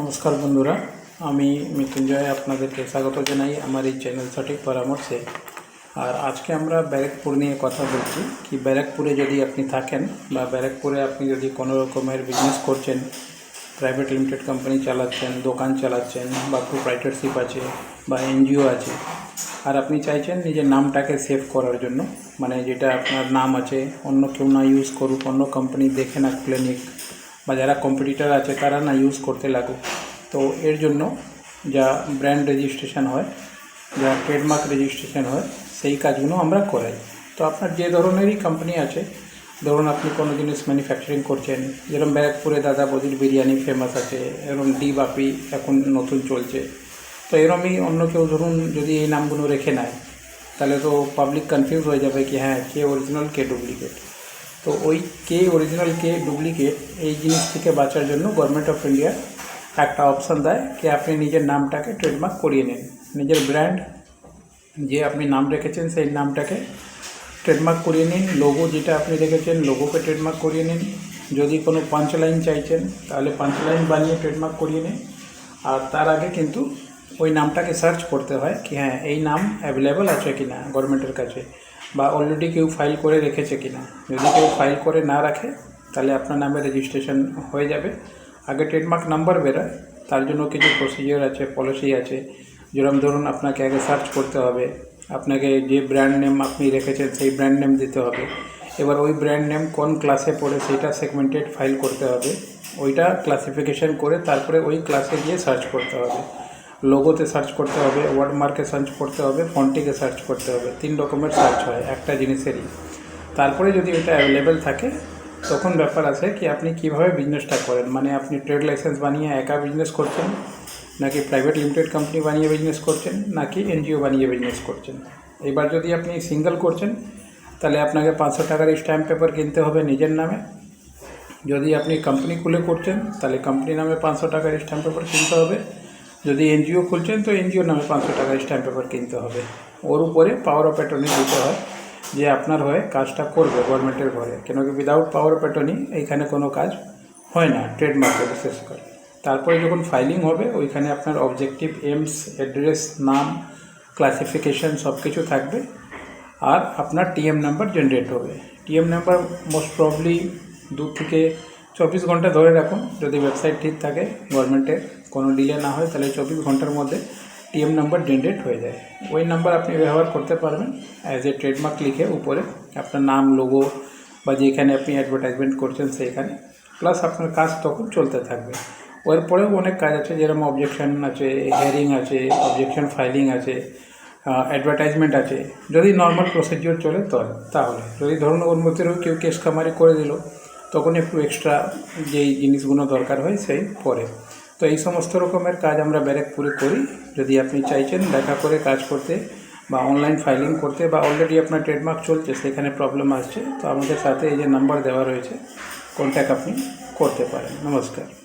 নমস্কার বন্ধুরা, আমি মৃত্যুঞ্জয় আপনাদেরকে স্বাগত জানাই আমার এই চ্যানেল সঠিক পরামর্শে। আর আজকে আমরা ব্যারাকপুর নিয়ে কথা বলছি। কি ব্যারাকপুরে যদি আপনি থাকেন বা ব্যারাকপুরে আপনি যদি কোনো রকমের বিজনেস করছেন প্রাইভেট লিমিটেড কোম্পানি চালাচ্ছেন, দোকান চালাচ্ছেন বা প্রোপ্রাইটারশিপ আছে বা এনজিও আছে, আর আপনি চাইছেন নিজের নামটাকে সেভ করার জন্য মানে যেটা আপনার নাম আছে, অন্য কেউ না ইউজ করুক, অন্য কোম্পানি দেখে না খুলে নিক বা যারা কম্পিটিটার আছে, তারা না ইউজ করতে লাগুক তো এর জন্য যা ব্র্যান্ড রেজিস্ট্রেশন হয়, যা ট্রেডমার্ক রেজিস্ট্রেশন হয়, সেই কাজগুলো আমরা করাই। তো আপনার যে ধরনেরই কোম্পানি আছে, ধরুন আপনি কোনো জিনিস ম্যানুফ্যাকচারিং করছেন, যেরকম ব্যারাকপুরে দাদা বদির বিরিয়ানি ফেমাস আছে, এরকম ডি বাপি এখন নতুন চলছে। তো এরমই অন্য কেউ ধরুন যদি এই নামগুলো রেখে নেয়, তাহলে তো পাবলিক কনফিউজ হয়ে যাবে কি হ্যাঁ কে অরিজিনাল কে ডুপ্লিকেট তো ওই কে অরিজিনাল কে ডুপ্লিকেট এই জিনিস থেকে বাঁচার জন্য গভর্নমেন্ট অফ ইন্ডিয়া একটা অপশান দেয় কি আপনি নিজের নামটাকে ট্রেডমার্ক করিয়ে নিন। নিজের ব্র্যান্ড যে আপনি নাম রেখেছেন সেই নামটাকে ট্রেডমার্ক করিয়ে নিন। লোগো যেটা আপনি রেখেছেন লোগোকে ট্রেডমার্ক করিয়ে নিন। যদি কোনো পাঁচ লাইন চাইছেন, তাহলে পাঁচ লাইন বানিয়ে ট্রেডমার্ক করিয়ে নিন। আর তার আগে কিন্তু ওই নামটাকে সার্চ করতে হয় কি হ্যাঁ এই নাম অ্যাভেলেবল আছে কি না গভর্নমেন্টের কাছে। বা অলরেডি কেউ ফাইল করে রেখেছে কি না যদি কেউ ফাইল করে না রাখে, তাহলে আপনার নামে রেজিস্ট্রেশন হয়ে যাবে। আগে ট্রেডমার্ক নাম্বার বেরোয়, তার জন্য কিছু প্রসিজিওর আছে পলিসি আছে। যেরকম ধরুন, আপনাকে আগে সার্চ করতে হবে। আপনাকে যে ব্র্যান্ড নেম আপনি রেখেছেন, সেই ব্র্যান্ড নেম দিতে হবে। এবার ওই ব্র্যান্ড নেম কোন ক্লাসে পড়ে সেটা সেগমেন্টেড ফাইল করতে হবে। ওইটা ক্লাসিফিকেশন করে, তারপরে ওই ক্লাসে গিয়ে সার্চ করতে হবে। লোগোতে সার্চ করতে হবে ওয়ার্ডমার্কে সার্চ করতে হবে ফন্টিকে সার্চ করতে হবে, তিন রকমের সার্চ হয়, একটা জিনিসেরই। তারপরে যদি এটা অ্যাভেলেবেল থাকে, তখন ব্যাপার আছে কি আপনি কীভাবে বিজনেসটা করেন? মানে আপনি ট্রেড লাইসেন্স বানিয়ে একা বিজনেস করছেন, নাকি প্রাইভেট লিমিটেড কোম্পানি বানিয়ে বিজনেস করছেন, নাকি এনজিও বানিয়ে বিজনেস করছেন? এবার যদি আপনি সিঙ্গেল করছেন, তাহলে আপনাকে পাঁচশো টাকার স্ট্যাম্প পেপার কিনতে হবে নিজের নামে। যদি আপনি কোম্পানি খুলে করছেন, তাহলে কোম্পানি নামে পাঁচশো টাকার স্ট্যাম্প পেপার কিনতে হবে। যদি এনজিও খুলছেন, তো এনজিও নামে পাঁচশো টাকার স্ট্যাম্প পেপার কিনতে হবে। ওর উপরে পাওয়ার অফ অ্যাটর্নি দিতে হয়, যে আপনার হয়ে কাজটা করবে গভর্নমেন্টের ঘরে। কেন কি উইদাউট পাওয়ার অফ অ্যাটর্নি এইখানে কোনো কাজ হয় না ট্রেডমার্কে বিশেষ করে। তারপরে যখন ফাইলিং হবে, ওইখানে আপনার অবজেক্টিভ এমস অ্যাড্রেস নাম ক্লাসিফিকেশন সব কিছু থাকবে। আর আপনার টিএম নাম্বার জেনারেট হবে। টিএম নাম্বার মোস্ট প্রবলি দু থেকে চব্বিশ ঘণ্টা ধরে রাখুন। যদি ওয়েবসাইট ঠিক থাকে গভর্নমেন্টের কোনো ডিলে না হয়, তাহলে চব্বিশ ঘণ্টার মধ্যে টিএম নাম্বার জেনারেট হয়ে যায়। ওই নাম্বার আপনি ব্যবহার করতে পারবেন অ্যাজ এ ট্রেডমার্ক লিখে উপরে আপনার নাম লোগো বা যেখানে আপনি অ্যাডভার্টাইজমেন্ট করছেন সেইখানে। প্লাস আপনার কাজ তখন চলতে থাকবে। পরেও অনেক কাজ আছে, যেরকম অবজেকশন আছে হিয়ারিং আছে অবজেকশন ফাইলিং আছে অ্যাডভার্টাইজমেন্ট আছে। যদি নর্মাল প্রসিডিওর চলে তো, তাহলে। যদি ধরুন ওর মধ্যেও কেউ কেস কামারি করে দিল, তখন একটু এক্সট্রা যেই জিনিসগুলো দরকার হয়, সেই পরে। তো এই সমস্ত রকমের কাজ আমরা ব্যারেকপুরে করি। যদি আপনি চাইছেন দেখা করে কাজ করতে বা অনলাইন ফাইলিং করতে বা অলরেডি আপনার ট্রেডমার্ক চলছে, সেখানে প্রবলেম আসছে, তো আমাদের সাথে এই যে নাম্বার দেওয়া রয়েছে কন্ট্যাক্ট আপনি করতে পারেন। নমস্কার।